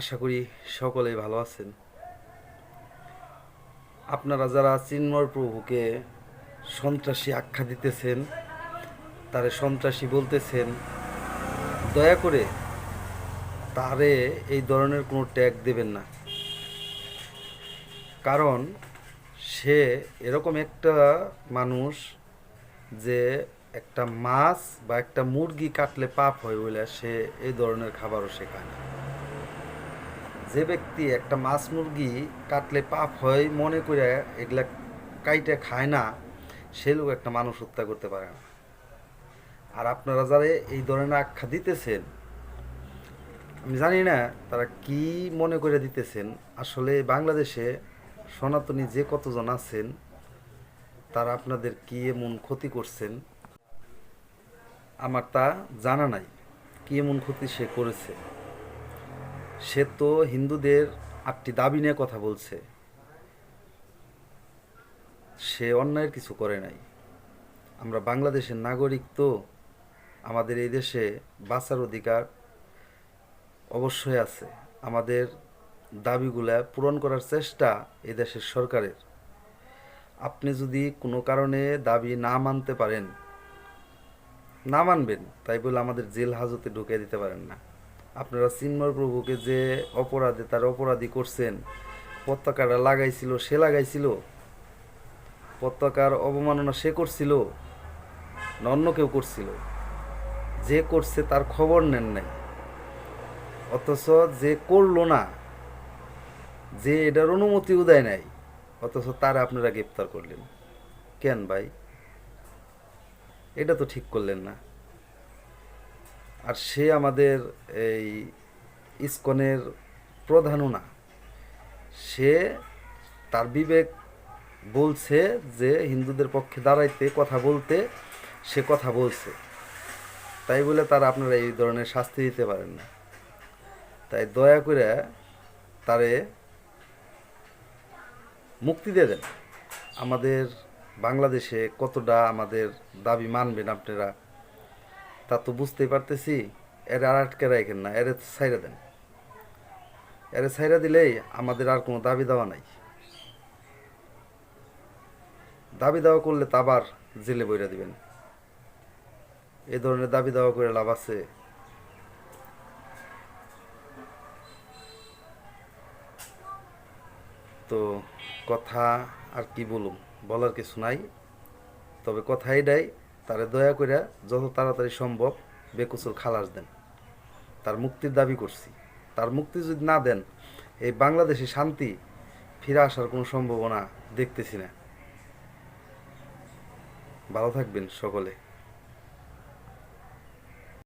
আশা করি সকলেই ভালো আছেন। আপনারা যারা চিন্ময় প্রভুকে সন্ত্রাসী আখ্যা দিতেছেন, তারে সন্ত্রাসী বলতেছেন, দয়া করে তারে এই ধরনের কোনো ট্যাগ দেবেন না। কারণ সে এরকম একটা মানুষ যে একটা মাছ বা একটা মুরগি কাটলে পাপ হয় বলে সে এই ধরনের খাবারও সে খায় না। যে ব্যক্তি একটা মাছ মুরগি কাটলে পাপ হয়, মনে করে এগুলা কাইটে খায় না, সে লোক একটা মানুষ হত্যা করতে পারে না। আর আপনারা যারা এই ধরনের আখ্যা দিতেছেন, আমি জানি না তারা কি মনে করে দিতেছেন। আসলে বাংলাদেশে সনাতনী যে কতজন আছেন, তারা আপনাদের কি এমন ক্ষতি করছেন, আমার তা জানা নাই। কি এমন ক্ষতি সে করেছে? সে তো হিন্দুদের আটটি দাবি নিয়ে কথা বলছে। সে অন্যায়ের কিছু করে নাই। আমরা বাংলাদেশের নাগরিক তো, আমাদের এই দেশে বাঁচার অধিকার অবশ্যই আছে। আমাদের দাবিগুলা পূরণ করার চেষ্টা এই দেশের সরকারের। আপনি যদি কোনো কারণে দাবি না মানতে পারেন, না মানবেন, তাই বলে আমাদের জেল হাজতে ঢুকিয়ে দিতে পারেন না। আপনারা চিন্ময় প্রভুকে যে অপরাধে তার অপরাধী করছেন পতাকাটা লাগাইছিল, সে লাগাইছিল? পতাকার অবমাননা সে করছিল না অন্য কেউ করছিল? যে করছে তার খবর নেন নাই। অথচ যে করল না, যে এটার অনুমতিও দেয় নাই, অথচ তারা আপনারা গ্রেপ্তার করলেন। কেন ভাই? এটা তো ঠিক করলেন না। আর সে আমাদের এই ইস্কনের প্রধানও না। সে তার বিবেক বলছে যে, হিন্দুদের পক্ষে দাঁড়াইতে, কথা বলতে, সে কথা বলছে। তাই বলে তারা আপনারা এই ধরনের শাস্তি দিতে পারেন না। তাই দয়া করে তারে মুক্তি দিয়ে দেন। আমাদের বাংলাদেশে কতটা আমাদের দাবি মানবেন আপনারা তা তো বুঝতেই পারতেছি, এর আর আটকে রাখেন না, এর ছাইরা দেন। এর ছাইরা দিলেই আমাদের আর কোনো দাবি দেওয়া নাই। দাবি দেওয়া করলে তা আবার জেলে বইরা দিবেন। এ ধরনের দাবি দেওয়া করে লাভ আছে। তো কথা আর কি বলুম, বলার কিছু নাই। তবে কথা এটাই তারে দয়া করে যত তাড়াতাড়ি সম্ভব বেকসুর খালাস দেন। তার মুক্তির দাবি করছি। তার মুক্তি যদি না দেন, এই বাংলাদেশে শান্তি ফিরে আসার কোনো সম্ভাবনা দেখতেছি না। ভালো থাকবেন সকলে।